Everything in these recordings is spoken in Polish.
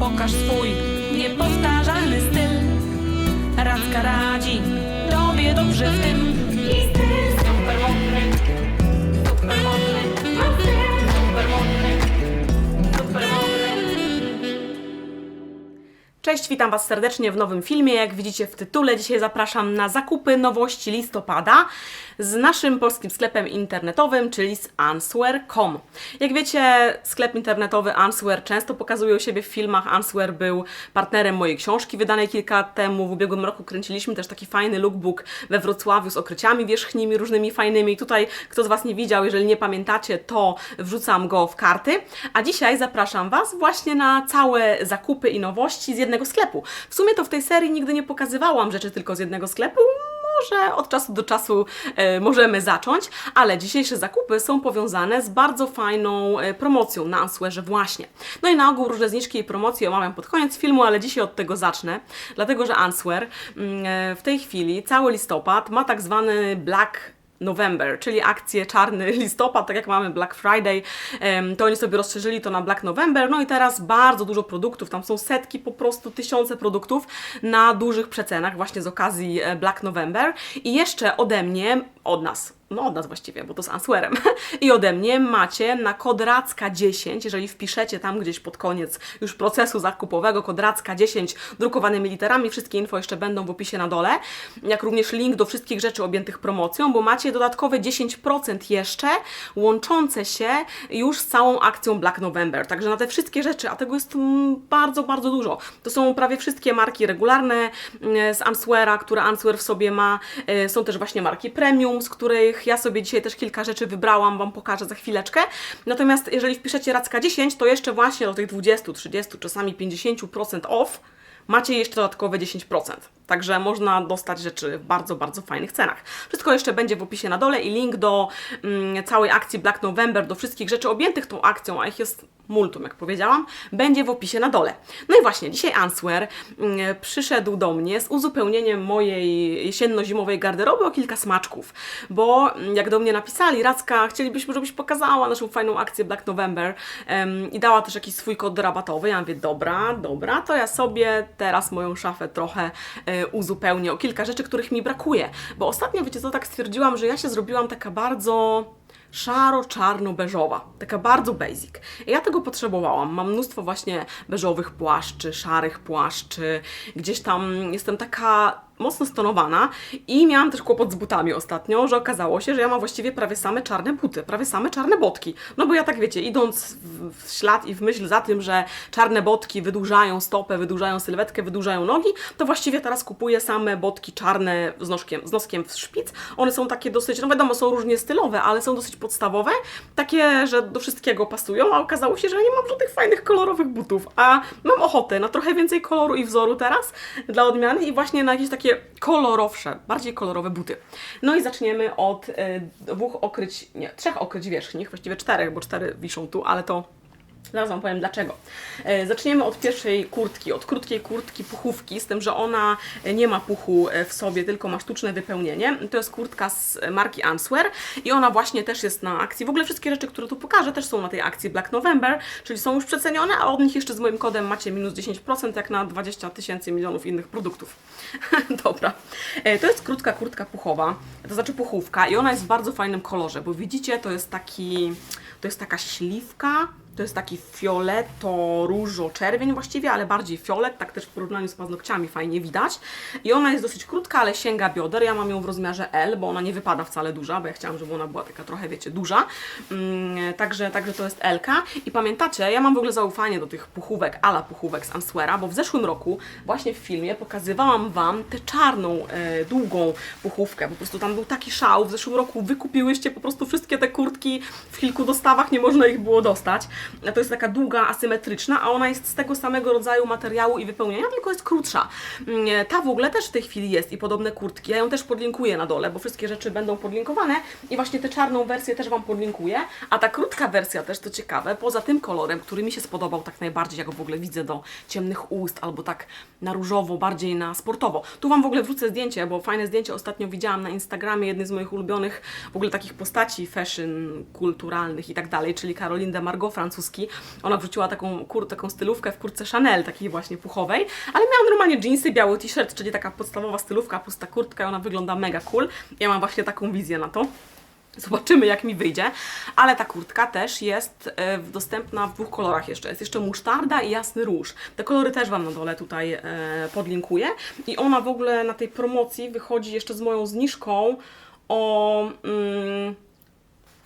Pokaż swój niepowtarzalny styl. Radzka radzi tobie dobrze w tym. Cześć, witam Was serdecznie w nowym filmie. Jak widzicie w tytule, dzisiaj zapraszam na zakupy nowości listopada z naszym polskim sklepem internetowym, czyli z Answer.com. Jak wiecie, sklep internetowy Answer często pokazuje u siebie w filmach. Answer był partnerem mojej książki wydanej kilka temu. W ubiegłym roku kręciliśmy też taki fajny lookbook we Wrocławiu z okryciami wierzchnimi, różnymi fajnymi. Tutaj, kto z Was nie widział, jeżeli nie pamiętacie, to wrzucam go w karty. A dzisiaj zapraszam Was właśnie na całe zakupy i nowości z jednego sklepu. W sumie to w tej serii nigdy nie pokazywałam rzeczy tylko z jednego sklepu. Może od czasu do czasu e, możemy zacząć, ale dzisiejsze zakupy są powiązane z bardzo fajną e, promocją na Answerze właśnie. No i na ogół różne zniżki i promocje omawiam pod koniec filmu, ale dzisiaj od tego zacznę, dlatego że Answer mm, e, w tej chwili cały listopad ma tak zwany Black November, czyli akcję czarny listopad, tak jak mamy Black Friday, to oni sobie rozszerzyli to na Black November, no i teraz bardzo dużo produktów, tam są setki, po prostu tysiące produktów na dużych przecenach właśnie z okazji e, Black November. I jeszcze ode mnie, od nas, no od nas właściwie, bo to z Answerem i ode mnie macie na kod RACKA10, jeżeli wpiszecie tam gdzieś pod koniec już procesu zakupowego kod RACKA10 drukowanymi literami, wszystkie info jeszcze będą w opisie na dole, jak również link do wszystkich rzeczy objętych promocją, bo macie dodatkowe 10% jeszcze łączące się już z całą akcją Black November. Także na te wszystkie rzeczy, a tego jest mm, bardzo, bardzo dużo. To są prawie wszystkie marki regularne mm, z Answera, które Answer w sobie ma. E, Są też właśnie marki premium, z których ja sobie dzisiaj też kilka rzeczy wybrałam, Wam pokażę za chwileczkę. Natomiast jeżeli wpiszecie Racka 10, to jeszcze właśnie do tych 20, 30, czasami 50% off macie jeszcze dodatkowe 10%. Także można dostać rzeczy w bardzo, bardzo fajnych cenach. Wszystko jeszcze będzie w opisie na dole i link do mm, całej akcji Black November, do wszystkich rzeczy objętych tą akcją, a ich jest multum, jak powiedziałam, będzie w opisie na dole. No i właśnie, dzisiaj Answer mm, przyszedł do mnie z uzupełnieniem mojej jesienno-zimowej garderoby o kilka smaczków, bo mm, jak do mnie napisali, Racka, chcielibyśmy, żebyś pokazała naszą fajną akcję Black November em, i dała też jakiś swój kod rabatowy. Ja mówię, dobra, dobra, to ja sobie teraz moją szafę trochę uzupełnię o kilka rzeczy, których mi brakuje, bo ostatnio, wiecie co, tak stwierdziłam, że ja się zrobiłam taka bardzo szaro-czarno-beżowa, taka bardzo basic. Ja tego potrzebowałam. Mam mnóstwo właśnie beżowych płaszczy, szarych płaszczy, gdzieś tam jestem taka mocno stonowana i miałam też kłopot z butami ostatnio, że okazało się, że ja mam właściwie prawie same czarne buty, prawie same czarne botki. No bo ja tak wiecie, idąc w, w ślad i w myśl za tym, że czarne botki wydłużają stopę, wydłużają sylwetkę, wydłużają nogi, to właściwie teraz kupuję same botki czarne z noskiem, z noskiem w szpic. One są takie dosyć, no wiadomo, są różnie stylowe, ale są dosyć podstawowe, takie, że do wszystkiego pasują, a okazało się, że ja nie mam żadnych fajnych kolorowych butów, a mam ochotę na trochę więcej koloru i wzoru teraz dla odmiany i właśnie na jakieś takie kolorowsze, bardziej kolorowe buty. No i zaczniemy od y, dwóch okryć, nie, trzech okryć wierzchnich, właściwie czterech, bo cztery wiszą tu, ale to Zaraz Wam powiem dlaczego. E, Zaczniemy od pierwszej kurtki, od krótkiej kurtki puchówki, z tym, że ona e, nie ma puchu e, w sobie, tylko ma sztuczne wypełnienie. To jest kurtka z marki Answer i ona właśnie też jest na akcji. W ogóle wszystkie rzeczy, które tu pokażę, też są na tej akcji Black November, czyli są już przecenione, a od nich jeszcze z moim kodem macie minus 10%, jak na 20 tysięcy milionów innych produktów. Dobra. To jest krótka kurtka puchowa, to znaczy puchówka i ona jest w bardzo fajnym kolorze, bo widzicie, to jest taki, to jest taka śliwka, to jest taki fioleto, różo, czerwień właściwie, ale bardziej fiolet, tak też w porównaniu z paznokciami fajnie widać. I ona jest dosyć krótka, ale sięga bioder. Ja mam ją w rozmiarze L, bo ona nie wypada wcale duża, bo ja chciałam, żeby ona była taka trochę, wiecie, duża. Mm, także, także to jest L. I pamiętacie, ja mam w ogóle zaufanie do tych puchówek, ala puchówek z Answera, bo w zeszłym roku właśnie w filmie pokazywałam Wam tę czarną, e, długą puchówkę. Po prostu tam był taki szał. W zeszłym roku wykupiłyście po prostu wszystkie te kurtki w kilku dostawach, nie można ich było dostać. To jest taka długa, asymetryczna, a ona jest z tego samego rodzaju materiału i wypełnienia, tylko jest krótsza. Mm, Ta w ogóle też w tej chwili jest i podobne kurtki. Ja ją też podlinkuję na dole, bo wszystkie rzeczy będą podlinkowane i właśnie tę czarną wersję też Wam podlinkuję. A ta krótka wersja też, to ciekawe, poza tym kolorem, który mi się spodobał tak najbardziej, jak go w ogóle widzę do ciemnych ust albo tak na różowo, bardziej na sportowo. Tu Wam w ogóle wrzucę zdjęcie, bo fajne zdjęcie ostatnio widziałam na Instagramie, jednej z moich ulubionych w ogóle takich postaci fashion, kulturalnych i tak dalej, czyli Caroline de Margot, francuski. Ona wrzuciła taką, kur, taką stylówkę w kurtce Chanel, takiej właśnie puchowej, ale miała normalnie jeansy, biały t-shirt, czyli taka podstawowa stylówka, pusta kurtka i ona wygląda mega cool. Ja mam właśnie taką wizję na to. Zobaczymy, jak mi wyjdzie. Ale ta kurtka też jest e, dostępna w dwóch kolorach jeszcze. Jest jeszcze musztarda i jasny róż. Te kolory też Wam na dole tutaj e, podlinkuję. I ona w ogóle na tej promocji wychodzi jeszcze z moją zniżką o mm,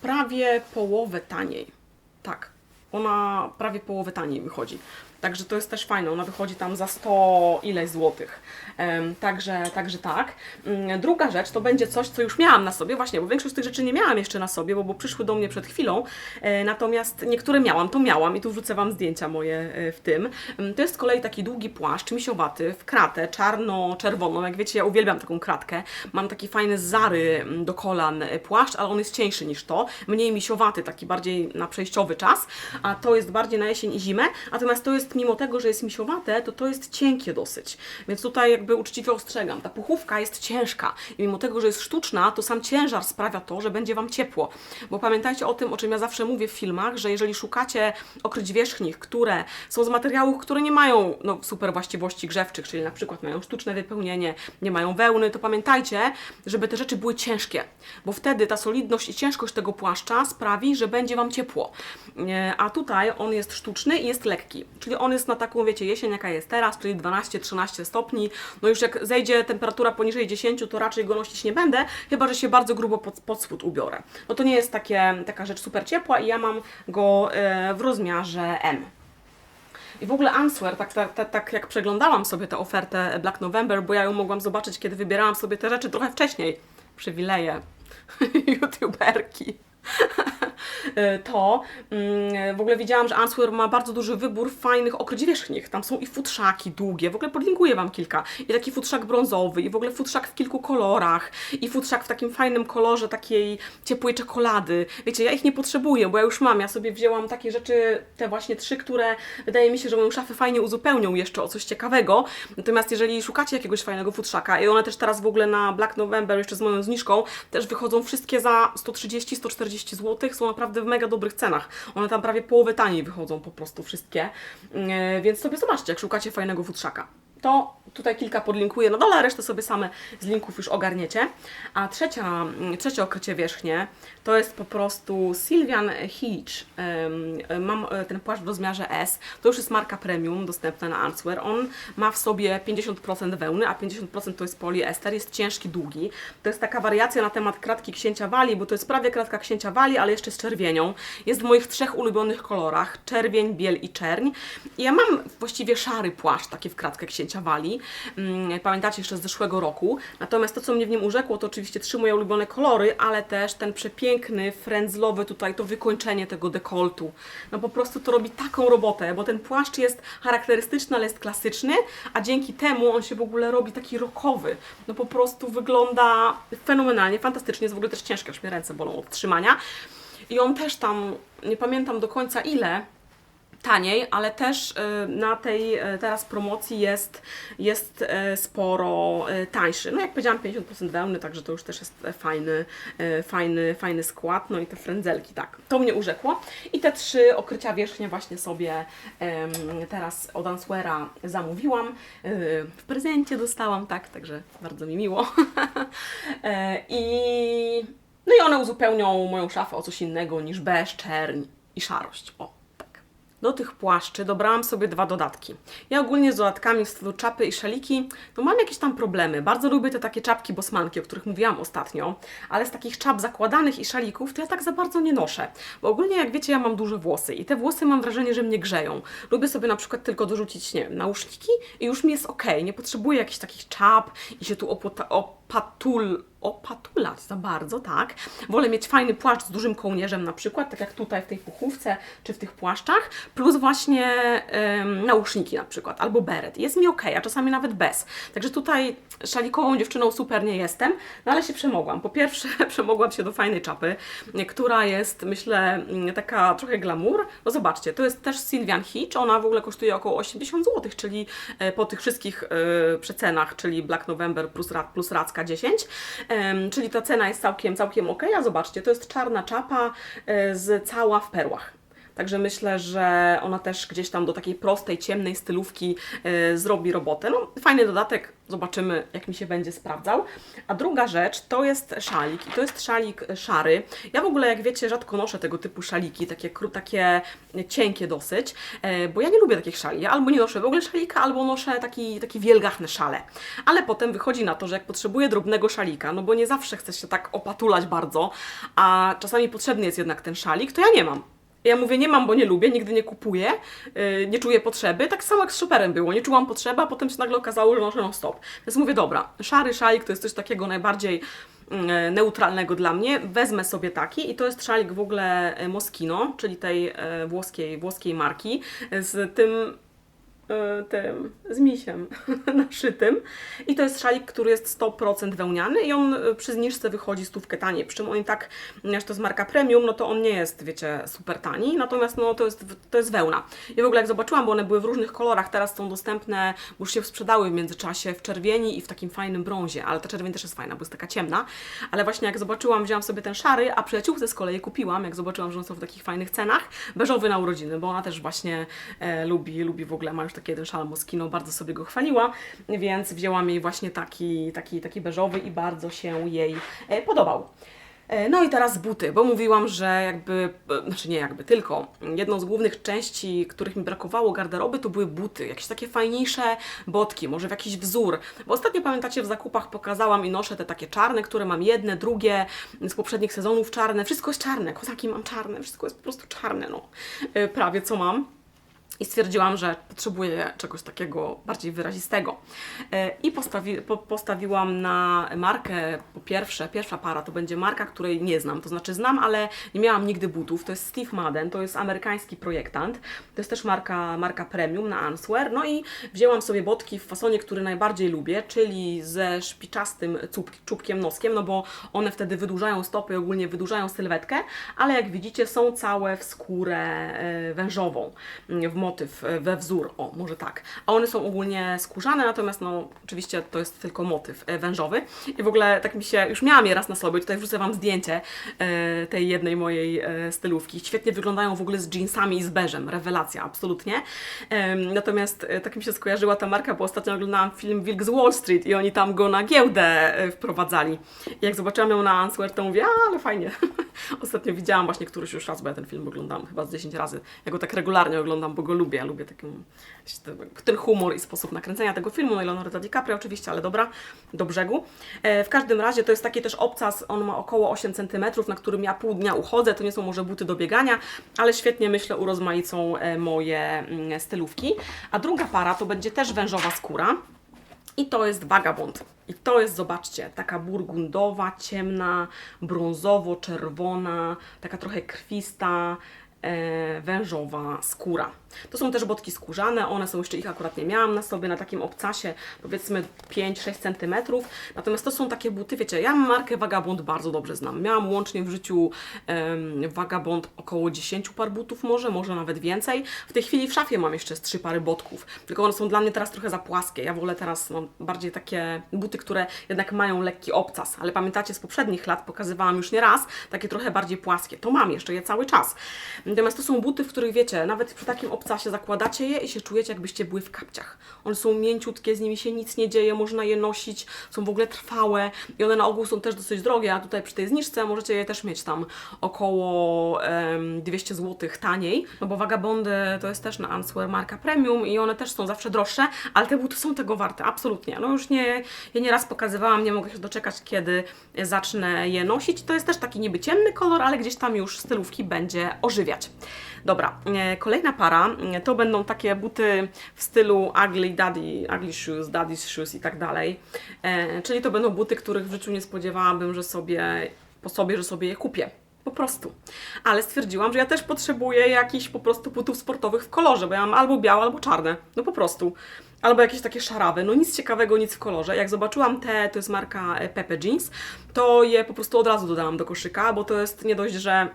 prawie połowę taniej. Tak, ona prawie połowę taniej wychodzi. Także to jest też fajne, ona wychodzi tam za 100 ileś złotych. Także, także tak. Mm, Druga rzecz to będzie coś, co już miałam na sobie, właśnie, bo większość tych rzeczy nie miałam jeszcze na sobie, bo, bo przyszły do mnie przed chwilą. E, natomiast niektóre miałam, to miałam i tu wrzucę Wam zdjęcia moje e, w tym. Em, To jest z kolei taki długi płaszcz, misiowaty, w kratę, czarno-czerwoną. Jak wiecie, ja uwielbiam taką kratkę. Mam taki fajny Zary mm, do kolan e, płaszcz, ale on jest cieńszy niż to. Mniej misiowaty, taki bardziej na przejściowy czas, a to jest bardziej na jesień i zimę. Natomiast to jest, mimo tego, że jest misiowate, to to jest cienkie dosyć. Więc tutaj jakby uczciwie ostrzegam, ta puchówka jest ciężka i mimo tego, że jest sztuczna, to sam ciężar sprawia to, że będzie Wam ciepło. Bo pamiętajcie o tym, o czym ja zawsze mówię w filmach, że jeżeli szukacie okryć wierzchnich, które są z materiałów, które nie mają no, super właściwości grzewczych, czyli na przykład mają sztuczne wypełnienie, nie mają wełny, to pamiętajcie, żeby te rzeczy były ciężkie, bo wtedy ta solidność i ciężkość tego płaszcza sprawi, że będzie Wam ciepło. Nie, A tutaj on jest sztuczny i jest lekki, czyli on jest na taką, wiecie, jesień jaka jest teraz, czyli 12-13 stopni. No już jak zejdzie temperatura poniżej 10, to raczej go nosić nie będę, chyba że się bardzo grubo pod, pod spód ubiorę. No to nie jest takie, taka rzecz super ciepła i ja mam go e, w rozmiarze M. I w ogóle Answer, tak, tak, tak, tak jak przeglądałam sobie tę ofertę Black November, bo ja ją mogłam zobaczyć, kiedy wybierałam sobie te rzeczy trochę wcześniej. Przywileje. YouTuberki. Y, to mm, w ogóle widziałam, że Answer ma bardzo duży wybór fajnych okryć wierzchnich. Tam są i futrzaki długie, w ogóle podlinkuję Wam kilka. I taki futrzak brązowy, i w ogóle futrzak w kilku kolorach, i futrzak w takim fajnym kolorze takiej ciepłej czekolady. Wiecie, ja ich nie potrzebuję, bo ja już mam. Ja sobie wzięłam takie rzeczy, te właśnie trzy, które wydaje mi się, że moją szafę fajnie uzupełnią jeszcze o coś ciekawego. Natomiast jeżeli szukacie jakiegoś fajnego futrzaka, i one też teraz w ogóle na Black November jeszcze z moją zniżką, też wychodzą wszystkie za 130-140 zł, są naprawdę w mega dobrych cenach. One tam prawie połowę taniej wychodzą po prostu wszystkie. Yy, więc sobie zobaczcie, jak szukacie fajnego futrzaka. To tutaj kilka podlinkuję na dole, resztę sobie same z linków już ogarniecie. A trzecia, mm, trzecie okrycie wierzchnie to jest po prostu Sylvian Hitch. Mam e, ten płaszcz w rozmiarze S. To już jest marka premium, dostępna na Answer. On ma w sobie 50% wełny, a 50% to jest poliester. Jest ciężki, długi. To jest taka wariacja na temat kratki księcia Wali, bo to jest prawie kratka księcia Wali, ale jeszcze z czerwienią. Jest w moich trzech ulubionych kolorach. Czerwień, biel i czerń. I ja mam właściwie szary płaszcz, taki w kratkę księcia Wali. Mm, Pamiętacie jeszcze z zeszłego roku. Natomiast to, co mnie w nim urzekło, to oczywiście trzy moje ulubione kolory, ale też ten przepiękny, frędzlowy tutaj, to wykończenie tego dekoltu. No po prostu to robi taką robotę, bo ten płaszcz jest charakterystyczny, ale jest klasyczny, a dzięki temu on się w ogóle robi taki rockowy. No po prostu wygląda fenomenalnie, fantastycznie, jest w ogóle też ciężkie, aż mnie ręce bolą od trzymania. I on też tam, nie pamiętam do końca ile, taniej, ale też y, na tej y, teraz promocji jest, jest y, sporo tańszy. No jak powiedziałam 50% wełny, także to już też jest e, fajny, y, fajny, fajny skład. No i te frędzelki, tak. To mnie urzekło. I te trzy okrycia wierzchnie właśnie sobie teraz od Answera zamówiłam. Y, w prezencie dostałam, tak, także bardzo mi miło. E, I no i one uzupełnią moją szafę o coś innego niż beż, czerń i szarość. O. Do tych płaszczy dobrałam sobie dwa dodatki. Ja ogólnie z dodatkami w stylu czapy i szaliki, no mam jakieś tam problemy. Bardzo lubię te takie czapki bosmanki, o których mówiłam ostatnio, ale z takich czap zakładanych i szalików to ja tak za bardzo nie noszę. Bo ogólnie, jak wiecie, ja mam duże włosy i te włosy mam wrażenie, że mnie grzeją. Lubię sobie na przykład tylko dorzucić, nie wiem, i już mi jest ok. Nie potrzebuję jakichś takich czap i się tu opota- opatul opatulać za bardzo, tak. Wolę mieć fajny płaszcz z dużym kołnierzem na przykład, tak jak tutaj w tej puchówce, czy w tych płaszczach, plus właśnie em, nauszniki na przykład, albo beret. Jest mi ok, a czasami nawet bez. Także tutaj szalikową dziewczyną super nie jestem, no ale się przemogłam. Po pierwsze, przemogłam się do fajnej czapy, która jest, myślę, mm, taka trochę glamour. No zobaczcie, to jest też Sylvian Hitch, ona w ogóle kosztuje około 80 zł, czyli e, po tych wszystkich e, przecenach, czyli Black November plus, plus Racka 10, Em, czyli ta cena jest całkiem, całkiem ok, a zobaczcie, to jest czarna czapa e, z cała w perłach. Także myślę, że ona też gdzieś tam do takiej prostej, ciemnej stylówki e, zrobi robotę. No, fajny dodatek, zobaczymy jak mi się będzie sprawdzał. A druga rzecz to jest szalik i to jest szalik szary. Ja w ogóle, jak wiecie, rzadko noszę tego typu szaliki, takie, takie cienkie dosyć, e, bo ja nie lubię takich szali. Ja albo nie noszę w ogóle szalika, albo noszę taki, taki wielgachny szale. Ale potem wychodzi na to, że jak potrzebuję drobnego szalika, no bo nie zawsze chcę się tak opatulać bardzo, a czasami potrzebny jest jednak ten szalik, to ja nie mam. Ja mówię, nie mam, bo nie lubię, nigdy nie kupuję, yy, nie czuję potrzeby. Tak samo jak z shopperem było, nie czułam potrzeby, a potem się nagle okazało, że noszę non stop. Więc mówię, dobra, szary szalik to jest coś takiego najbardziej yy, neutralnego dla mnie. Wezmę sobie taki i to jest szalik w ogóle e, Moschino, czyli tej e, włoskiej, włoskiej marki, z tym tym, z misiem naszytym. I to jest szalik, który jest 100% wełniany i on e, przy zniżce wychodzi stówkę taniej. Przy czym on i tak, ponieważ to jest marka premium, no to on nie jest, wiecie, super tani, natomiast no to jest, to jest wełna. I w ogóle jak zobaczyłam, bo one były w różnych kolorach, teraz są dostępne, bo już się sprzedały w międzyczasie w czerwieni i w takim fajnym brązie, ale ta czerwień też jest fajna, bo jest taka ciemna. Ale właśnie jak zobaczyłam, wzięłam sobie ten szary, a przyjaciółce z kolei kupiłam, jak zobaczyłam, że one są w takich fajnych cenach, beżowy na urodziny, bo ona też właśnie e, lubi, lubi w ogóle, ma już taki jeden szal Moschino, bardzo sobie go chwaliła, więc wzięłam jej właśnie taki, taki, taki beżowy i bardzo się jej e, podobał. E, No i teraz buty, bo mówiłam, że jakby, e, znaczy nie jakby, tylko jedną z głównych części, których mi brakowało garderoby, to były buty, jakieś takie fajniejsze botki, może w jakiś wzór. Bo ostatnio pamiętacie, w zakupach pokazałam i noszę te takie czarne, które mam jedne, drugie z poprzednich sezonów czarne, wszystko jest czarne, kozaki mam czarne, wszystko jest po prostu czarne, no, prawie co mam. I stwierdziłam, że potrzebuję czegoś takiego bardziej wyrazistego. E, I postawi, po, postawiłam na markę, po pierwsze, pierwsza para to będzie marka, której nie znam, to znaczy znam, ale nie miałam nigdy butów. To jest Steve Madden, to jest amerykański projektant. To jest też marka, marka premium na Answear. No i wzięłam sobie botki w fasonie, który najbardziej lubię, czyli ze szpiczastym czub, czubkiem noskiem, no bo one wtedy wydłużają stopy, ogólnie wydłużają sylwetkę, ale jak widzicie są całe w skórę e, wężową, w motyw, e, we wzór, o może tak. A one są ogólnie skórzane, natomiast no oczywiście to jest tylko motyw e, wężowy. I w ogóle tak mi się, już miałam je raz na sobie, tutaj wrzucę Wam zdjęcie e, tej jednej mojej stylówki. Świetnie wyglądają w ogóle z jeansami i z beżem, rewelacja, absolutnie. Natomiast tak mi się skojarzyła ta marka, bo ostatnio oglądałam film Wilk z Wall Street i oni tam go na giełdę wprowadzali. I jak zobaczyłam ją na Answer, to mówię, ale fajnie. Ostatnio widziałam właśnie któryś już raz, bo ja ten film oglądam chyba z 10 razy. Ja go tak regularnie oglądam, bo go lubię. Ja lubię taki, ten humor i sposób nakręcenia tego filmu. No Leonardo DiCaprio oczywiście, ale dobra, do brzegu. E, w każdym razie to jest taki też obcas, on ma około 8 cm, na którym ja pół dnia uchodzę. To nie są może buty do biegania, ale świetnie myślę urozmaicą e, moje mm, stylówki. A druga para to będzie też wężowa skóra. I to jest Vagabond. I to jest, zobaczcie, taka burgundowa, ciemna, brązowo-czerwona, taka trochę krwista, e, wężowa skóra. To są też botki skórzane, one są jeszcze ich akurat nie miałam na sobie, na takim obcasie powiedzmy 5-6 cm. Natomiast to są takie buty, wiecie, ja markę Vagabond bardzo dobrze znam. Miałam łącznie w życiu em, Vagabond około 10 par butów może, może nawet więcej. W tej chwili w szafie mam jeszcze z 3 pary botków, tylko one są dla mnie teraz trochę za płaskie. Ja wolę teraz mam bardziej takie buty, które jednak mają lekki obcas, ale pamiętacie z poprzednich lat, pokazywałam już nie raz, takie trochę bardziej płaskie. To mam jeszcze je cały czas. Natomiast to są buty, w których wiecie, nawet przy takim obcasie zakładacie je i się czujecie jakbyście były w kapciach. One są mięciutkie, z nimi się nic nie dzieje, można je nosić, są w ogóle trwałe i one na ogół są też dosyć drogie, a tutaj przy tej zniżce możecie je też mieć tam około em, 200 zł taniej, no bo Vagabondy to jest też na Answear marka premium i one też są zawsze droższe, ale te buty są tego warte, absolutnie. No już nie, je nieraz pokazywałam, nie mogę się doczekać, kiedy zacznę je nosić. To jest też taki niby ciemny kolor, ale gdzieś tam już stylówki będzie ożywiać. Dobra, e, kolejna para e, to będą takie buty w stylu ugly daddy, ugly shoes, daddy's shoes i tak dalej. E, Czyli to będą buty, których w życiu nie spodziewałabym, że sobie po sobie, że sobie je kupię. Po prostu. Ale stwierdziłam, że ja też potrzebuję jakichś po prostu butów sportowych w kolorze, bo ja mam albo białe, albo czarne. No po prostu. Albo jakieś takie szarawe. No nic ciekawego, nic w kolorze. Jak zobaczyłam te, to jest marka Pepe Jeans, to je po prostu od razu dodałam do koszyka, bo to jest nie dość, że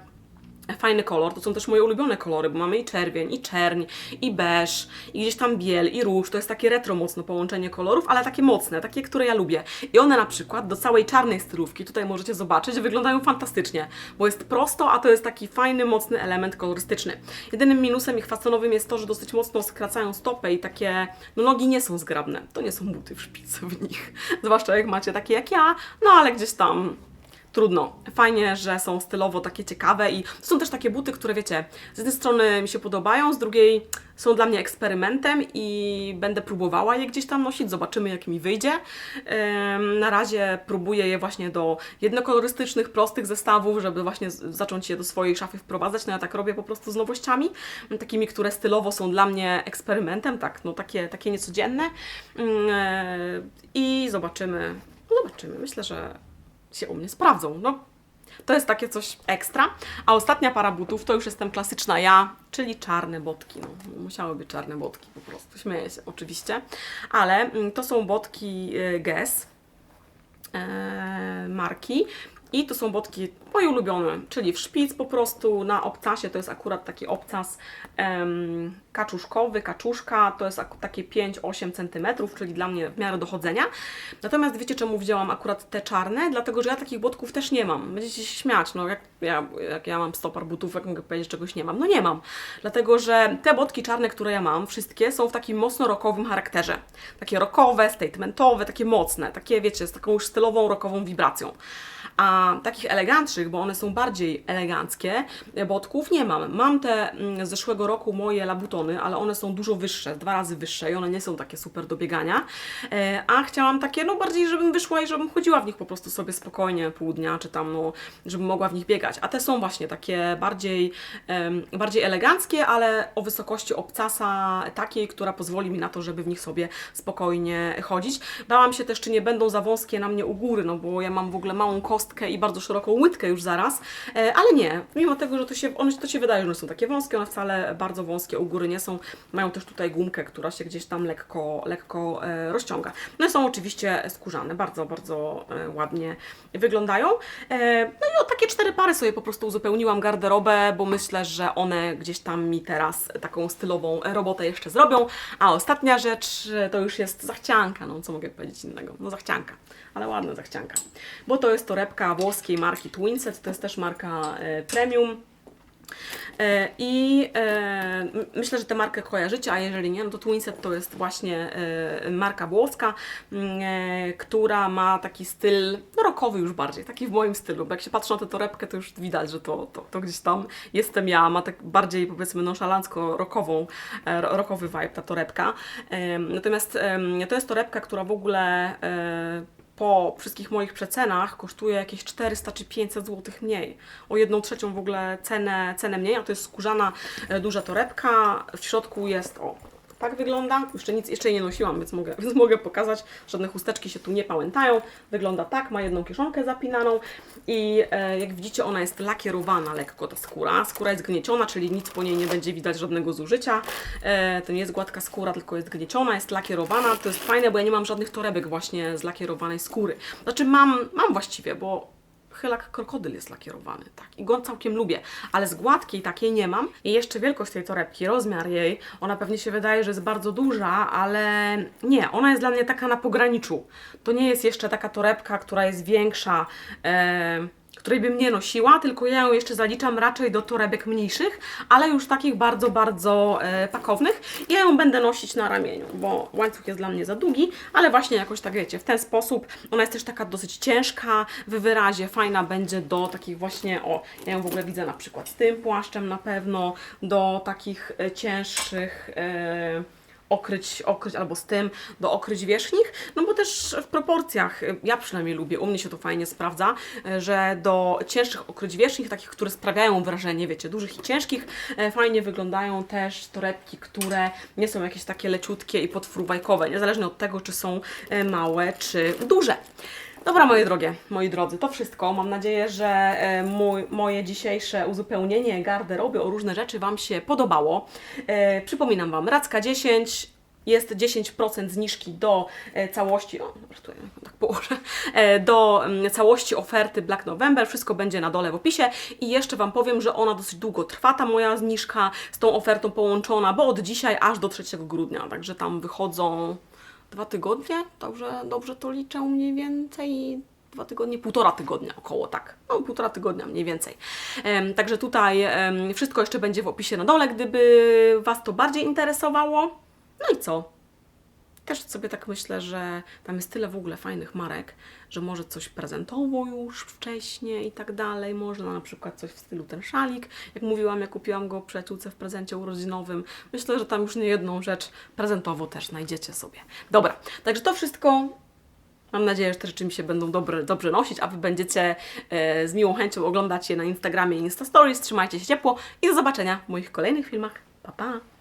fajny kolor. To są też moje ulubione kolory, bo mamy i czerwień, i czerń, i beż, i gdzieś tam biel, i róż. To jest takie retro mocno połączenie kolorów, ale takie mocne, takie, które ja lubię. I one na przykład do całej czarnej stylówki, tutaj możecie zobaczyć, wyglądają fantastycznie, bo jest prosto, a to jest taki fajny, mocny element kolorystyczny. Jedynym minusem ich fasonowym jest to, że dosyć mocno skracają stopę i takie, no nogi nie są zgrabne. To nie są buty w szpicy w nich. Zwłaszcza jak macie takie jak ja, no ale gdzieś tam trudno. Fajnie, że są stylowo takie ciekawe i są też takie buty, które wiecie, z jednej strony mi się podobają, z drugiej są dla mnie eksperymentem i będę próbowała je gdzieś tam nosić, zobaczymy jak mi wyjdzie. Na razie próbuję je właśnie do jednokolorystycznych, prostych zestawów, żeby właśnie zacząć je do swojej szafy wprowadzać. No ja tak robię po prostu z nowościami, takimi, które stylowo są dla mnie eksperymentem, tak, no takie, takie niecodzienne. Ym, e, I zobaczymy, zobaczymy. Myślę, że się u mnie sprawdzą. No, to jest takie coś ekstra. A ostatnia para butów to już jestem klasyczna ja, czyli czarne botki. No, musiały być czarne botki po prostu. Śmieję się oczywiście. Ale mm, to są botki y, Guess e, marki. I to są botki moje ulubione, czyli w szpic po prostu na obcasie, to jest akurat taki obcas em, kaczuszkowy, kaczuszka, to jest ak- takie 5-8 cm, czyli dla mnie w miarę dochodzenia. Natomiast wiecie czemu wzięłam akurat te czarne? Dlatego, że ja takich botków też nie mam. Będziecie się śmiać, no jak ja, jak ja mam 100 par butów, jak mogę powiedzieć, czegoś nie mam? No nie mam. Dlatego, że te botki czarne, które ja mam, wszystkie są w takim mocno rockowym charakterze. Takie rockowe, statementowe, takie mocne, takie wiecie, z taką już stylową, rockową wibracją. A takich elegantszych, bo one są bardziej eleganckie, botków nie mam. Mam te mm, z zeszłego roku moje labutony, ale one są dużo wyższe, dwa razy wyższe i one nie są takie super do biegania. E, A chciałam takie, no bardziej, żebym wyszła i żebym chodziła w nich po prostu sobie spokojnie pół dnia, czy tam, no, żebym mogła w nich biegać. A te są właśnie takie bardziej, bardziej eleganckie, ale o wysokości obcasa takiej, która pozwoli mi na to, żeby w nich sobie spokojnie chodzić. Bałam się też, czy nie będą za wąskie na mnie u góry, no bo ja mam w ogóle małą kostkę i bardzo szeroką łydkę już zaraz, e, ale nie, mimo tego, że to się, one, to się wydaje, że one są takie wąskie, one wcale bardzo wąskie u góry nie są, mają też tutaj gumkę, która się gdzieś tam lekko, lekko e, rozciąga. No i są oczywiście skórzane, bardzo, bardzo e, ładnie wyglądają. E, no i o takie cztery pary sobie po prostu uzupełniłam garderobę, bo myślę, że one gdzieś tam mi teraz taką stylową robotę jeszcze zrobią. A ostatnia rzecz to już jest zachcianka, no co mogę powiedzieć innego, no zachcianka, ale ładna zachcianka, bo to jest torebka włoskiej marki Twinset, to jest też marka premium. E, I e, myślę, że tę markę kojarzycie, a jeżeli nie, no to Twinset to jest właśnie e, marka włoska, która ma taki styl no, już bardziej, taki w moim stylu, bo jak się patrzy na tę torebkę, to już widać, że to, to, to gdzieś tam jestem ja, ma tak bardziej powiedzmy nonszalancko rockową, ro- rockowy vibe ta torebka. Natomiast to jest torebka, która w ogóle po wszystkich moich przecenach kosztuje jakieś 400 czy 500 zł mniej. O jedną trzecią w ogóle cenę, cenę mniej, a to jest skórzana e, duża torebka. W środku jest, o, tak wygląda. Jeszcze nic, jeszcze nie nosiłam, więc mogę, więc mogę pokazać. Żadne chusteczki się tu nie pałętają. Wygląda tak, ma jedną kieszonkę zapinaną i e, jak widzicie ona jest lakierowana lekko ta skóra. Skóra jest gnieciona, czyli nic po niej nie będzie widać żadnego zużycia. E, to nie jest gładka skóra, tylko jest gnieciona, jest lakierowana. To jest fajne, bo ja nie mam żadnych torebek właśnie z lakierowanej skóry. Znaczy mam, mam właściwie, bo chylak krokodyl jest lakierowany, tak. I go całkiem lubię, ale z gładkiej takiej nie mam. I jeszcze wielkość tej torebki, rozmiar jej, ona pewnie się wydaje, że jest bardzo duża, ale nie, ona jest dla mnie taka na pograniczu. To nie jest jeszcze taka torebka, która jest większa, e, której bym nie nosiła, tylko ja ją jeszcze zaliczam raczej do torebek mniejszych, ale już takich bardzo, bardzo e, pakownych. Ja ją będę nosić na ramieniu, bo łańcuch jest dla mnie za długi, ale właśnie jakoś tak wiecie, w ten sposób. Ona jest też taka dosyć ciężka w wyrazie, fajna będzie do takich właśnie, o, ja ją w ogóle widzę na przykład z tym płaszczem na pewno, do takich e, cięższych. E, okryć, okryć albo z tym do okryć wierzchnich, no bo też w proporcjach, ja przynajmniej lubię, u mnie się to fajnie sprawdza, y, że do cięższych okryć wierzchnych, takich, które sprawiają wrażenie, wiecie, dużych i ciężkich, e, fajnie wyglądają też torebki, które nie są jakieś takie leciutkie i podfruwajkowe, niezależnie od tego, czy są e, małe, czy duże. Dobra, moje drogie, moi drodzy, to wszystko. Mam nadzieję, że e, mój, moje dzisiejsze uzupełnienie garderoby o różne rzeczy Wam się podobało. E, przypominam Wam, Racka 10, jest 10% zniżki do e, całości, o, tutaj tak położę, e, do mm, całości oferty Black November. Wszystko będzie na dole w opisie. I jeszcze Wam powiem, że ona dosyć długo trwa, ta moja zniżka z tą ofertą połączona, bo od dzisiaj aż do 3 grudnia, także tam wychodzą dwa tygodnie, dobrze, dobrze to liczę mniej więcej, dwa tygodnie, półtora tygodnia około, tak, no półtora tygodnia mniej więcej. Także tutaj wszystko jeszcze będzie w opisie na dole, gdyby Was to bardziej interesowało. No i co? Też sobie tak myślę, że tam jest tyle w ogóle fajnych marek, że może coś prezentowo już wcześniej i tak dalej. Można na przykład coś w stylu ten szalik. Jak mówiłam, ja kupiłam go przyjaciółce w prezencie urodzinowym. Myślę, że tam już nie jedną rzecz prezentowo też znajdziecie sobie. Dobra, także to wszystko. Mam nadzieję, że te rzeczy mi się będą dobre, dobrze nosić, a Wy będziecie e, z miłą chęcią oglądać je na Instagramie i Insta Stories. Trzymajcie się ciepło i do zobaczenia w moich kolejnych filmach. Pa, pa!